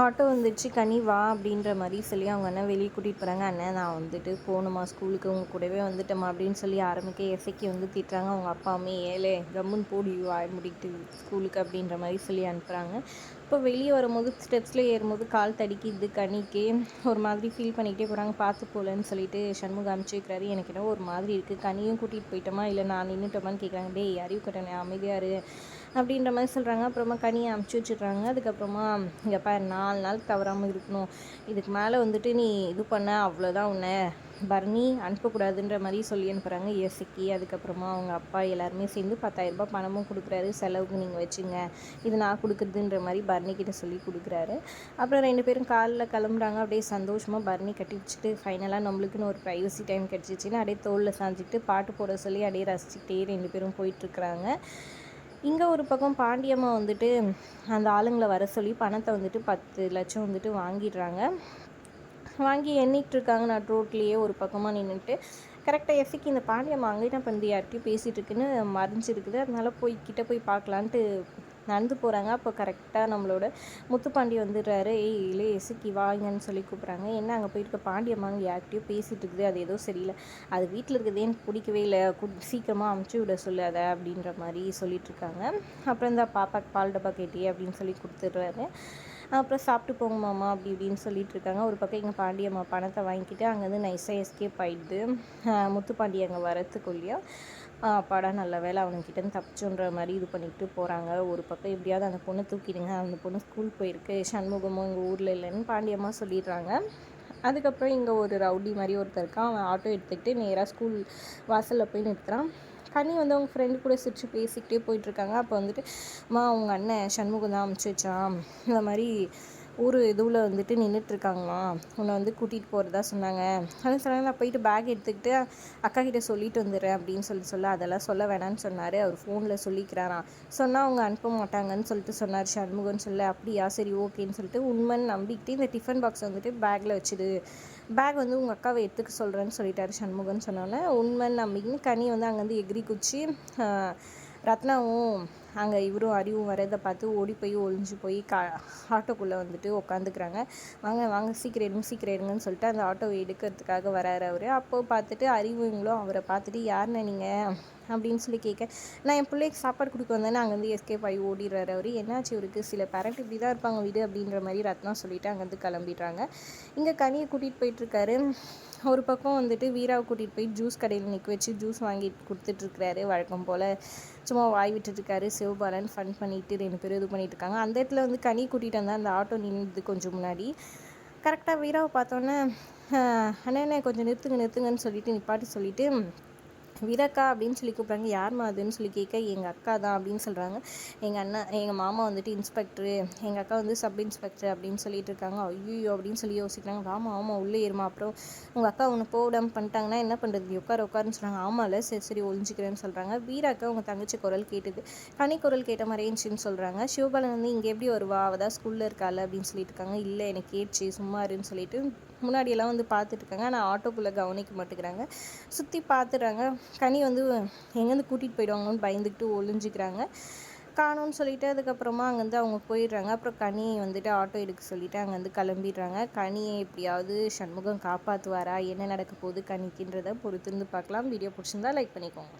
Auto வந்துடுச்சு கனி வா அப்படின்ற மாதிரி சொல்லி அவங்க அண்ணன் வெளியே கூட்டிகிட்டு போகிறாங்க அண்ணன் நான் வந்துட்டு போகணுமா? ஸ்கூலுக்கு உங்க கூடவே வந்துட்டோமா அப்படின்னு சொல்லி ஆரம்பிக்க எசைக்கு வந்து திட்டுறாங்க. அவங்க அப்பாவுமே ஏழே கம்முன் போடி வாய் முடிக்கிட்டு ஸ்கூலுக்கு அப்படின்ற மாதிரி சொல்லி அனுப்புகிறாங்க இப்போ வெளியே வரும்போது ஸ்டெப்ஸில் ஏறும்போது கால் தடிக்கிது கனிக்கு ஒரு மாதிரி ஃபீல் பண்ணிக்கிட்டே போகிறாங்க பார்த்து போகலன்னு சொல்லிட்டு சண்முகம் அமைச்சிருக்கிறாரு எனக்கு என்ன ஒரு மாதிரி இருக்குது கனியும் கூட்டிகிட்டு போயிட்டோமா? இல்லை நான் நின்றுட்டோமான்னு கேட்குறாங்க டே அறிவு கட்டணே அமைதியாரு அப்படின்ற மாதிரி சொல்கிறாங்க அப்புறமா கனியை அமுச்சு வச்சுட்றாங்க. அதுக்கப்புறமா இங்கேப்பா நாலு நாள் தவறாமல் இருக்கணும். இதுக்கு மேலே வந்துட்டு நீ இது பண்ண அவ்வளோதான் உன்னை பர்னி அனுப்பக்கூடாதுன்ற மாதிரி சொல்லி அனுப்புகிறாங்க இயற்கைக்கு அதுக்கப்புறமா அவங்க அப்பா எல்லாருமே சேர்ந்து பத்தாயிரரூபா பணமும் கொடுக்குறாரு. செலவுக்கு நீங்கள் வச்சுங்க. இது நான் கொடுக்குறதுன்ற மாதிரி பர்னி கிட்ட சொல்லி கொடுக்குறாரு. அப்புறம் ரெண்டு பேரும் காலில் கிளம்புறாங்க. அப்படியே சந்தோஷமாக பர்னி கட்டி வச்சுட்டு ஃபைனலாக நம்மளுக்குன்னு ஒரு ப்ரைவசி டைம் கிடச்சிச்சின்னு அப்படியே தோளில் சாஞ்சிட்டு பாட்டு போட சொல்லி அப்படியே ரசிச்சுக்கிட்டே ரெண்டு பேரும் போயிட்டுருக்குறாங்க. இங்கே ஒரு பக்கம் பாண்டியம்மா வந்துட்டு அந்த ஆளுங்களை வர சொல்லி பணத்தை வந்துட்டு பத்து லட்சம் வந்துட்டு வாங்கிடுறாங்க. வாங்கி எண்ணிட்டு இருக்காங்க. நான் ரோட்லேயே ஒரு பக்கமாக நின்றுட்டு கரெக்டாக எஃபிக்கு இந்த பாண்டியம் அங்கே என்ன பண்ணுது யார்கிட்டயும் பேசிகிட்டு இருக்குன்னு மறைஞ்சிருக்குது. அதனால போய் கிட்டே போய் பார்க்கலான்ட்டு நடந்து போகிறாங்க அப்போ கரெக்டாக நம்மளோட முத்துப்பாண்டி வந்துடுறாரு. ஏய் இல்லை எசுக்கி வாங்கன்னு சொல்லி கூப்பிட்றாங்க. என்ன அங்கே போயிருக்க பாண்டியம்மாங்க யார்கிட்டயோ பேசிகிட்டு இருக்குது. அது ஏதோ சரியில்லை. அது வீட்டில் இருக்கிறதே எனக்கு பிடிக்கவே இல்லை. சீக்கிரமாக அமுச்சு விட சொல்லாத அப்படின்ற மாதிரி சொல்லிட்டுருக்காங்க அப்புறம் இந்த பாப்பாக்கு பால் டப்பா கேட்டி அப்படின்னு சொல்லி கொடுத்துட்றாரு. அப்புறம் சாப்பிட்டு போங்க மாமா அப்படி இப்படின்னு சொல்லிட்டு இருக்காங்க. ஒரு பக்கம் எங்கள் பாண்டியம்மா பணத்தை வாங்கிக்கிட்டு அங்கேருந்து நைஸாக எஸ்கேப் ஆகிடுது முத்துப்பாண்டி அங்கே வரத்துக்குள்ளேயா அப்பாடா நல்ல வேலை அவனுக்கிட்ட தப்பிச்சுன்ற மாதிரி இது பண்ணிட்டு போகிறாங்க ஒரு பக்கம் எப்படியாவது அந்த பொண்ணை தூக்கிடுங்க. அந்த பொண்ணு ஸ்கூல் போயிருக்கு. சண்முகமும் எங்கள் ஊரில் இல்லைன்னு பாண்டியம்மா சொல்லிடுறாங்க. அதுக்கப்புறம் இங்கே ஒரு ரவுடி மாதிரி ஒருத்தர் இருக்கான். அவன் ஆட்டோ எடுத்துக்கிட்டு நேராக ஸ்கூல் வாசலில் போய் நிறுத்துகிறான் கனி வந்து அவங்க ஃப்ரெண்டு கூட சிரிச்சு பேசிக்கிட்டே போயிட்டுருக்காங்க அப்போ வந்துட்டு மா அவங்க அண்ணன் சண்முகம் தான் அமுச்சு வச்சான். இந்த மாதிரி ஊர் இதுவில் வந்துட்டு நின்றுட்டுருக்காங்களாம் உன்னை வந்து கூட்டிகிட்டு போகிறதா சொன்னாங்க. அது சொன்னாங்க நான் போயிட்டு பேக் எடுத்துக்கிட்டு அக்கா கிட்டே சொல்லிட்டு வந்துடுறேன் அப்படின்னு சொல்லி சொல்ல அதெல்லாம் சொல்ல வேணான்னு சொன்னார். அவர் ஃபோனில் சொல்லிக்கிறாராம் சொன்னால் அவங்க அனுப்ப மாட்டாங்கன்னு சொல்லிட்டு சொன்னார் சண்முகம்னு சொல்ல. அப்படியா? சரி ஓகேன்னு சொல்லிட்டு உண்மைன்னு நம்பிக்கிட்டு இந்த டிஃபன் பாக்ஸ் வந்துட்டு பேக்கில் வச்சுடு. பேக் வந்து உங்கள் அக்காவை எடுத்துக்க சொல்கிறேன்னு சொல்லிட்டாரு சண்முகம்னு சொன்னோன்னே உண்மைன்னு நம்பிக்கின்னு கனி வந்து அங்கேருந்து எகிரி குச்சி ரத்னாவும் அங்கே இவரும் அறிவும் வரதை பார்த்து ஓடி போய் ஒளிஞ்சு போய் கா ஆட்டோக்குள்ளே வந்துட்டு உட்காந்துக்கிறாங்க வாங்க வாங்க சீக்கிரம் எடுங்க சீக்கிரம் எடுங்கன்னு சொல்லிட்டு அந்த ஆட்டோவை எடுக்கிறதுக்காக வராரு அவர். அப்போது பார்த்துட்டு அறிவுங்களும் அவரை பார்த்துட்டு யாருன்னு நீங்கள் அப்படின்னு சொல்லி கேட்க நான் என் பிள்ளைக்கு சாப்பாடு கொடுக்க வந்தேன்னு அங்கேருந்து எஸ்கேப் ஆகி ஓடிடுறாரு அவர். என்னாச்சு இவருக்கு? சில பேரண்ட் இப்படி தான் இருப்பாங்க வீடு அப்படின்ற மாதிரி ரத்னா சொல்லிவிட்டு அங்கேருந்து கிளம்பிடுறாங்க. இங்கே கனியை கூட்டிகிட்டு போயிட்டுருக்காரு ஒரு பக்கம் வந்துட்டு வீராவை கூட்டிகிட்டு போய் ஜூஸ் கடையில் நிற்க வச்சு ஜூஸ் வாங்கி கொடுத்துட்ருக்கிறாரு வழக்கம் போல். சும்மா வாய் விட்டுட்டுருக்காரு சிவபாலன் ஃபன் பண்ணிட்டு ரெண்டு பேரும் இது பண்ணிட்டுருக்காங்க அந்த இடத்துல வந்து கனி கூட்டிகிட்டு வந்தால் அந்த ஆட்டோ நின்றுது கொஞ்சம் முன்னாடி. கரெக்டாக வீராவை பார்த்தோன்னே அண்ணே கொஞ்சம் நிறுத்துங்க நிறுத்துங்கன்னு சொல்லிட்டு நிப்பாட்டி சொல்லிவிட்டு வீரக்கா அப்படின்னு சொல்லி கூப்பிட்றாங்க. யார்மா அதுன்னு சொல்லி கேட்க எங்கள் அக்கா தான் அப்படின்னு சொல்கிறாங்க எங்கள் அண்ணன் எங்கள் மாமா வந்துட்டு இன்ஸ்பெக்டரு எங்கள் அக்கா வந்து சப் இன்ஸ்பெக்டர் அப்படின்னு சொல்லிட்டு இருக்காங்க. ஐயோ அப்படின்னு சொல்லி யோசிக்கிறாங்க. ஆமாம் ஆமாம் உள்ளே ஏறுமா அப்புறம் உங்கள் அக்கா ஒன்று போடாமல் பண்ணிட்டாங்கன்னா என்ன பண்ணுறது உட்கார உட்காருன்னு சொல்கிறாங்க ஆமாம்ல சரி சரி ஒழிஞ்சிக்கிறேன்னு சொல்கிறாங்க வீராக்கா உங்கள் தங்கச்சி குரல் கேட்டுது. கனி குரல் கேட்ட மாதிரி இருந்துச்சுன்னு சொல்கிறாங்க சிவபாலன் வந்து இங்கே எப்படி வருவா? அவள் தான் ஸ்கூலில் இருக்காள்? அப்படின்னு சொல்லிட்டு இருக்காங்க. இல்லை எனக்கு கேட்சி சும்மா இருன்னு சொல்லிட்டு முன்னாடியெல்லாம் வந்து பார்த்துட்ருக்காங்க. ஆனால் ஆட்டோக்குள்ளே கவனிக்க மாட்டேங்கிறாங்க. சுற்றி பார்த்துறாங்க கனி வந்து எங்கேருந்து கூட்டிகிட்டு போயிடுவாங்கன்னு பயந்துக்கிட்டு ஒளிஞ்சிக்கிறாங்க. காணும்னு சொல்லிட்டு அதுக்கப்புறமா அங்கேருந்து அவங்க போயிடுறாங்க. அப்புறம் கனியை வந்துட்டு ஆட்டோ எடுக்க சொல்லிட்டு அங்கேருந்து கிளம்பிடுறாங்க. கனியை எப்படியாவது சண்முகம் காப்பாற்றுவாரா என்ன நடக்க போகுது கனிக்குன்றதை பொறுத்திருந்து பார்க்கலாம். வீடியோ பிடிச்சிருந்தா லைக் பண்ணிக்கோங்க.